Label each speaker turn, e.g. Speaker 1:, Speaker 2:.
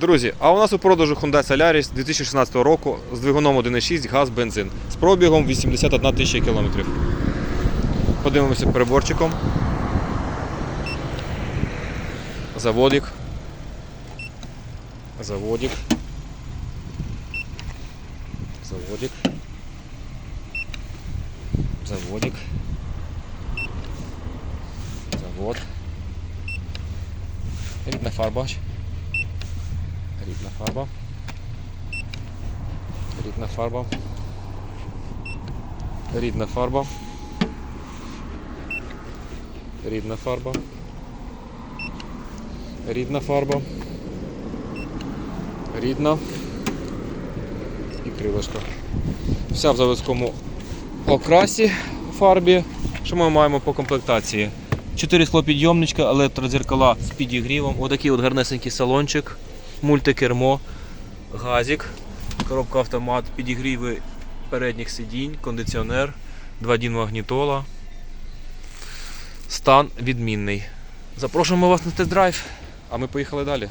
Speaker 1: Друзі, а у нас у продажу Hyundai Solaris 2016 року з двигуном 1.6 газ бензин з пробігом 81 тисяча кілометрів. Подивимося переборчиком. Заводик. Заводик. Заводик. Заводик. Завод. Рідна фарба. Рідна фарба. Рідна фарба. Рідна фарба. Рідна фарба. Рідна фарба. Рідна. І крилишко. Вся в заводському окрасі фарбі. Що ми маємо по комплектації? Чотири склопідйомничка, електродзеркала з підігрівом. Отакий от гарнесенький салончик, мультикермо, газик, коробка автомат, підігріви передніх сидінь, кондиціонер, 2 дін магнітола. Стан відмінний. Запрошуємо вас на тест-драйв, а ми поїхали далі.